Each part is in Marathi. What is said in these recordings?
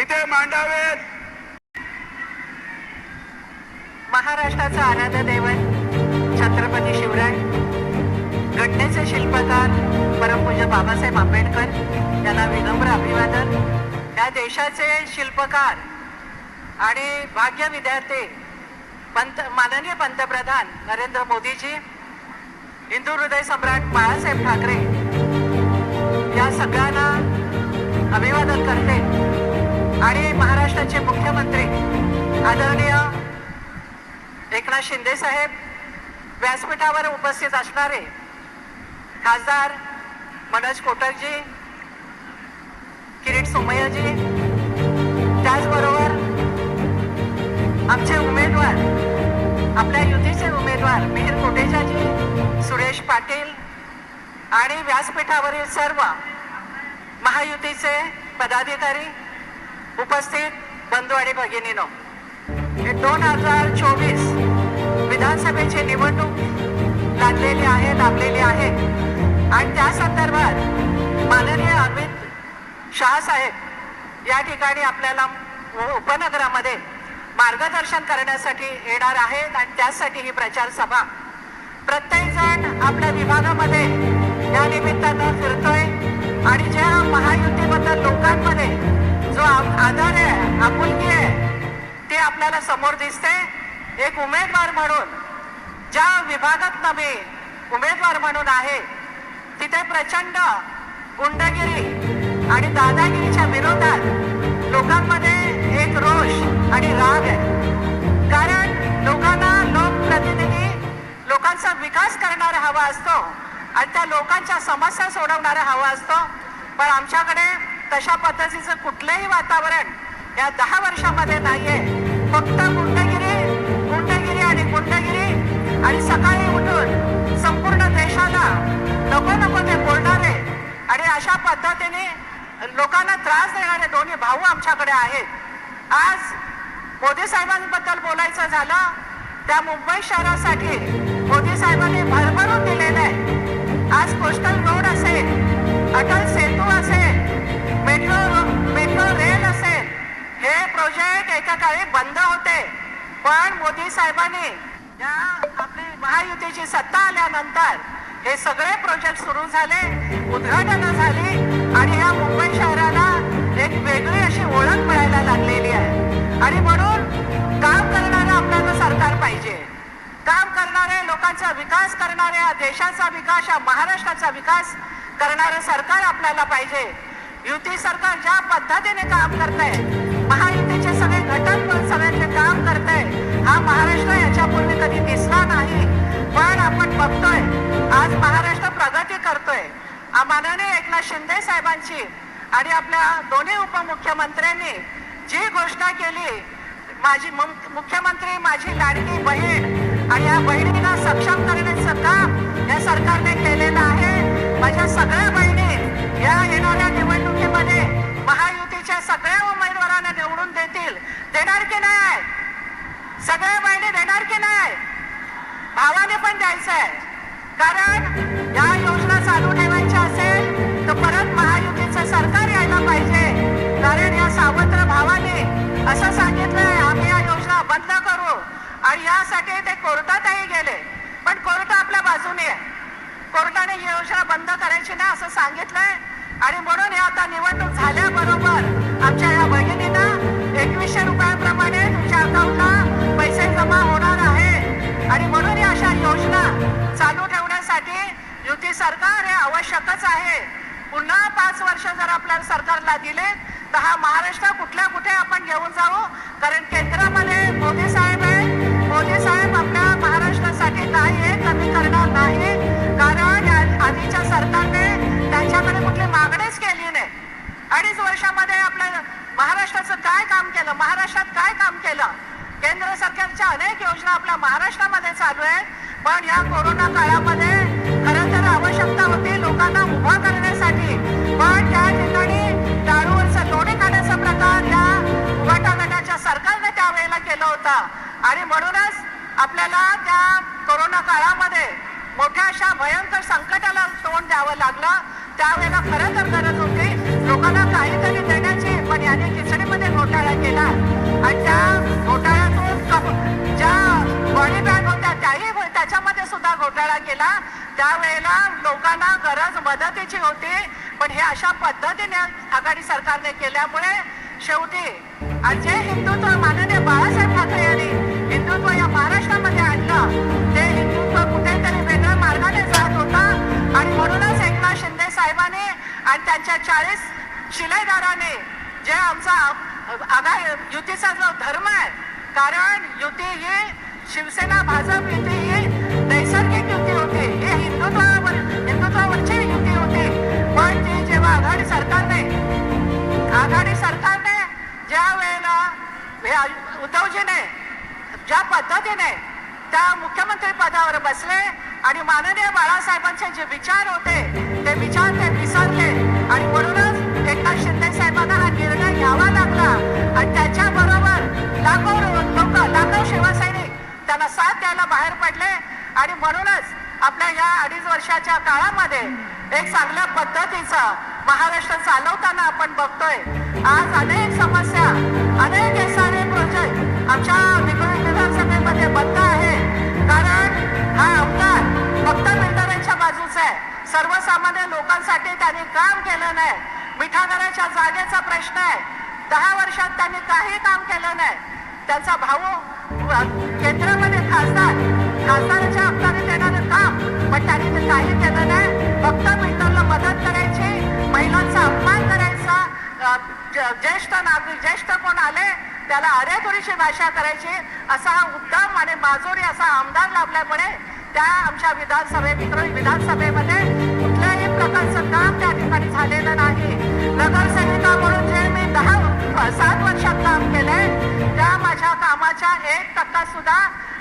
इथे मांडावेत. महाराष्ट्राचा आराध्य दैवत छत्रपती शिवराय घटनेचे शिल्पकार परमपूज्य बाबासाहेब आंबेडकर यांना विनम्र अभिवादन. या देशाचे शिल्पकार आणि भाग्य विद्यार्थी पंत माननीय पंतप्रधान नरेंद्र मोदीजी हिंदू हृदय सम्राट बाळासाहेब ठाकरे या सगळ्यांना अभिवादन करते. आणि महाराष्ट्राचे मुख्यमंत्री आदरणीय एकनाथ शिंदे साहेब व्यासपीठावर उपस्थित असणारे खासदार मनोज कोटकजी किरीट सोमय्याजी त्याचबरोबर आमचे उमेदवार आपल्या युतीचे उमेदवार मिहीर कोटेजाजी सुरेश पाटील आणि व्यासपीठावरील सर्व महायुतीचे पदाधिकारी उपस्थित बंधू आणि भगिनीनो हे दोन हजार चोवीस विधानसभेची निवडणूक लागलेली आहे लाभलेली आहे. आणि त्या संदर्भात माननीय अमित शाह साहेब या ठिकाणी आपल्याला उपनगरामध्ये मार्गदर्शन करण्यासाठी येणार आहेत आणि त्यासाठी ही प्रचार सभा प्रत्येकजण आपल्या विभागामध्ये या निमित्तानं फिरतोय. आणि ज्या महायुतीबद्दल लोकांमध्ये जो आहे आपुलकी आहे. ते आपल्याला समोर दिसते. एक उमेदवार म्हणून ज्या विभागात नव्हे उमेदवार म्हणून आहे तिथे प्रचंड गुंडगिरी आणि दादागिरीच्या विरोधात लोकांमध्ये एक रोष आणि राग आहे. कारण लोकांना लोकप्रतिनिधी लोकांचा विकास करणारा हवा असतो आणि त्या लोकांच्या समस्या सोडवणारा हवा असतो. पण आमच्याकडे तशा पद्धतीचं कुठलंही वातावरण या दहा वर्षामध्ये नाहीये. फक्त गुंडगिरी गुंडगिरी आणि गुंडगिरी. आणि सकाळी उठून संपूर्ण देशाला नको नको ते बोलणारे आणि अशा पद्धतीने लोकांना त्रास देणारे दोन्ही भाऊ आमच्याकडे आहेत. आज मोदी साहेबांबद्दल बोलायचं झालं त्या मुंबई शहरासाठी मोदी साहेबांनी भरभरून दिलेलं आहे. आज कोस्टल रोड असेल अटल सेतू प्रोजेक्ट एका काळी बंद होते. पण मोदी साहेबांनी या आपली महायुतीची सत्ता आल्यानंतर हे सगळे प्रोजेक्ट सुरू झाले उद्घाटनं झाली आणि या मुंबई शहराला एक वेगळी अशी ओळख मिळायला लागलेली आहे. आणि म्हणून काम करणारं आपल्याला सरकार पाहिजे. काम करणारे लोकांचा विकास करणारे या देशाचा विकास या महाराष्ट्राचा विकास करणारं सरकार आपल्याला पाहिजे. युती सरकार ज्या पद्धतीने काम करतंय महायुतीचे हा महाराष्ट्र याच्यापूर्वी कधी दिसला नाही पण आपण बघतोय. आज महाराष्ट्र प्रगती करतोय. माननीय एकनाथ शिंदे साहेबांची आणि आपल्या दोन्ही उपमुख्यमंत्र्यांनी जी घोषणा केली माझी मुख्यमंत्री माझी लाडकी बहीण आणि या बहिणीला सक्षम करण्याचं काम या सरकारने केलेलं आहे. माझ्या सगळ्या बहिणी या येणाऱ्या निवडणुकीमध्ये महायुतीच्या सगळ्या उमेदवारांना निवडून देतील. देणार की नाही? सगळ्या बहिणी देणार की नाही? भावाने पण द्यायचं आहे कारण या योजना चालू ठेवायची असेल तर परत महायुतीचं सरकार यायला पाहिजे. कारण या सावत्र भावाने असं सांगितलंय आम्ही या योजना बंद करू. आणि यासाठी ते कोर्टातही गेले. पण कोर्ट आपल्या बाजूने आहे. कोर्टाने ही योजना बंद करायची नाही असं सांगितलंय. आणि म्हणून हे आता निवडणूक झाल्याबरोबर आमच्या या भगिनींना एकवीसशे रुपये आणि म्हणून या अशा योजना चालू ठेवण्यासाठी युती सरकार हे आवश्यकच आहे. पुन्हा पाच वर्ष जर आपल्या सरकारला दिले तर हा महाराष्ट्र कुठल्या कुठे आपण घेऊन जाऊ कारण केंद्रामध्ये मोदी साहेब आहे मोदी साहेब आपल्या महाराष्ट्रासाठी काही हे कमी करणार नाही. कारण या- आधीच्या सरकारने त्यांच्याकडे कुठली मागणीच केली नाही. अडीच वर्षामध्ये आपल्या महाराष्ट्राचं काय काम केलं? महाराष्ट्रात काय काम केलं? केंद्र सरकारच्या अनेक योजना आपल्या महाराष्ट्रामध्ये चालू आहेत. पण या कोरोना काळामध्ये खरं तर आवश्यकता होती लोकांना उभा करण्यासाठी. पण त्या ठिकाणी दारूवरचं लोणी काढण्याचा प्रकार या उभाटा गटाच्या सरकारने त्यावेळेला केला होता. आणि म्हणूनच आपल्याला त्या कोरोना काळामध्ये मोठ्या अशा भयंकर संकटाला तोंड द्यावं लागलं. त्यावेळेला खरं तर गरज होती लोकांना काहीतरी देण्याची पण याने खिचडीमध्ये घोटाळा केला. आणि त्या घोटाळ्या ज्या बॉडी बॅग होत्या त्याही त्याच्यामध्ये सुद्धा घोटाळा केला. त्यावेळेला लोकांना गरज मदतीची होती. पण हे अशा पद्धतीने आघाडी सरकारने केल्यामुळे शेवटी आणि जे हिंदुत्व माननीय बाळासाहेब ठाकरे यांनी हिंदुत्व या महाराष्ट्रामध्ये आणलं. ते हिंदुत्व कुठेतरी वेगळ्या मार्गाने जात होता. आणि म्हणूनच एकनाथ शिंदे साहेबांनी आणि त्यांच्या चाळीस शिलेदाराने जे आमचा आघा युतीचा जो धर्म आहे कारण युती ही शिवसेना भाजप युती ही नैसर्गिक युती होती. हे हिंदुत्वावर हिंदुत्वावरची युती होती. पण ती जेव्हा आघाडी सरकारने आघाडी सरकारने ज्या वेळेला हे उद्धवजीने ज्या पद्धतीने त्या मुख्यमंत्री पदावर बसले आणि माननीय बाळासाहेबांचे जे विचार होते ते विचार ते विसरले आणि म्हणूनच साथ द्यायला बाहेर पडले. आणि म्हणूनच आपल्या या अडीच वर्षाच्या काळामध्ये एक चांगल्या पद्धतीचा महाराष्ट्र चालवताना आपण बघतोय. आज अनेक समस्या अनेक एस आर ए प्रोजेक्ट आमच्या विधानसभेमध्ये बंद आहे. कारण हा आमदार फक्त बिल्डरांच्या बाजूचा आहे. सर्वसामान्य लोकांसाठी त्यांनी काम केलं नाही. मिठागराच्या जागेचा प्रश्न आहे. दहा वर्षात त्यांनी काही काम केलं नाही. त्यांचा भाऊ केंद्र खासदाराच्या हक्काने देणारं काम पण त्यांनी काही केलं नाही. फक्त महिलांना मदत करायची महिलांचा अपमान करायचा. ज- ज्येष्ठ नागरिक ज्येष्ठ कोण आले त्याला अरे थोडीशी भाषा करायची. असा हा उत्तम आणि माजोरी असा आमदार लाभल्यामुळे त्या आमच्या विधानसभे मित्र विधानसभेमध्ये कुठल्याही प्रकारचं काम त्या ठिकाणी झालेलं नाही. नगरसेविका म्हणून जे मी दहा सात वर्षात काम केले त्या माझ्या कामाच्या एक टक्का सुद्धा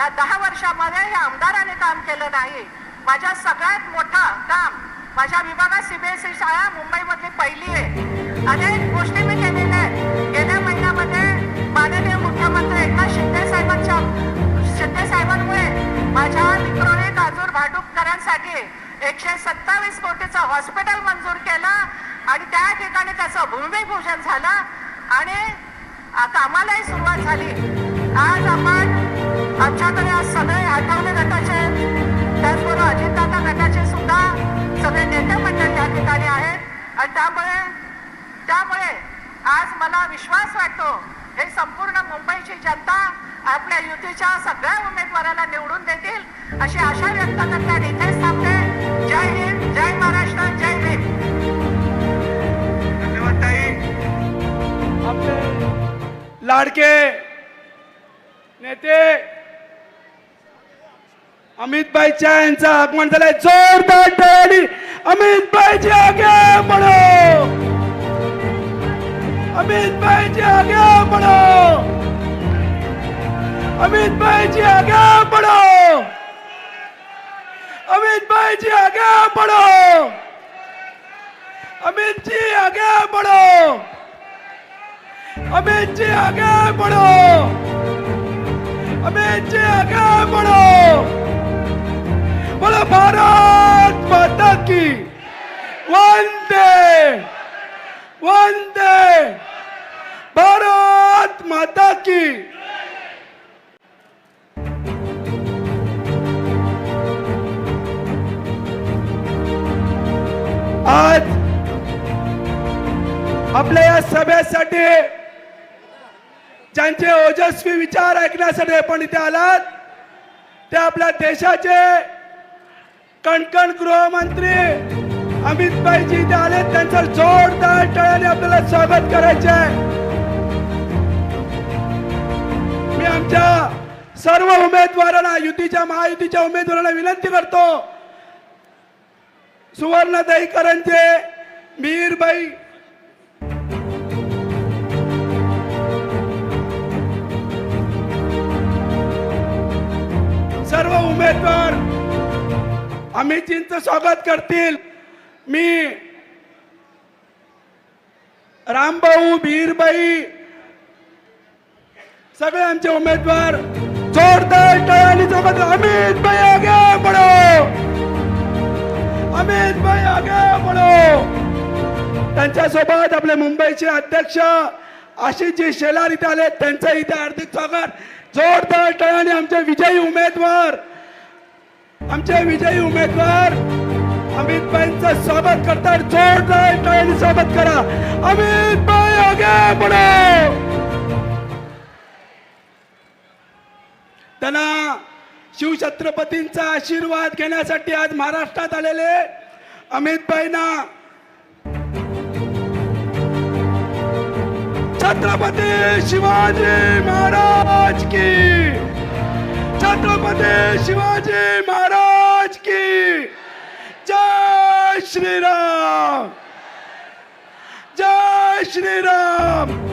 या दहा वर्षामध्ये या आमदाराने काम केलं नाही. माझ्या सगळ्यात मोठं काम माझ्या विभागात सीबीएसई शाळा मुंबईमधली पहिली आहे. अनेक गोष्टी मी केलेल्या आहेत. गेल्या महिन्यामध्ये माननीय मुख्यमंत्री एकनाथ शिंदे साहेबांच्या शिंदे साहेबांमुळे माझ्या विक्रोळी काजूर भाडूपकरांसाठी एकशे सत्तावीस कोटीचं हॉस्पिटल मंजूर केलं आणि त्या ठिकाणी त्याचं भूमिपूजन झालं आणि कामालाही सुरुवात झाली. आज आपण आमच्याकडे आज सगळे आठवले गटाचे त्याचबरोबर अजितदादा गटाचे सुद्धा सगळे नेते मंडळ या ठिकाणी आहेत. आणि त्यामुळे त्यामुळे आज मला विश्वास वाटतो हे संपूर्ण मुंबईची जनता आपल्या युतीच्या सगळ्या उमेदवाराला निवडून देतील अशी आशा व्यक्त करते आणि इथेच थांबते. जय हिंद जय महाराष्ट्र जय भीम. धन्यवाद ताई. आपले लाडके नेते अमित भाईच्या यांचं आगमन झालंय. जोरदार टाळी अमित भाईजी आगे बढो अमित भाईजी आगे बढो अमित भाईजी आगे म्हणो अमित भाईजी आगे म्हणो अमित जी आगे म्हणो अमित जी आगे म्हणो अमित जी आगे बढ़ो बोला भारत माता की। वंदे वंदे। भारत माता की। आज आपल्या या सभेसाठी ज्यांचे ओजस्वी विचार ऐकण्यासाठी आपण इथे आलात ते आपल्या देशाचे कणकण गृहमंत्री अमित भाईजी इथे आले त्यांचं जोरदार टाळ्याने आपल्याला स्वागत करायचे आहे मी आमच्या सर्व उमेदवारांना युतीच्या महायुतीच्या उमेदवारांना विनंती करतो सुवर्ण दहीकरांचे मीरबाई सर्व उमेदवार अमितजींचं स्वागत करतील. मी रामभाऊ भीरबाई सगळे आमचे उमेदवार जोरदार टाळ्याने सोबत अमित भाई आगे बढो अमित भाई आगे बढो त्यांच्यासोबत आपले मुंबईचे अध्यक्ष आशिषजी शेलार इथे आले त्यांचं इथे हार्दिक स्वागत. जोरदार टाळ्याने आमचे विजयी उमेदवार. आमचे विजयी उमेदवार अमित भाईंचा स्वागत करतात. जोरदार टाळ्याने स्वागत करा. अमित भाई आगे पुढे. त्यांना शिवछत्रपतींचा आशीर्वाद घेण्यासाठी आज महाराष्ट्रात आलेले अमित भाईना छत्रपती शिवाजी महाराज की छत्रपती शिवाजी महाराज की। जय श्रीराम। जय श्रीराम।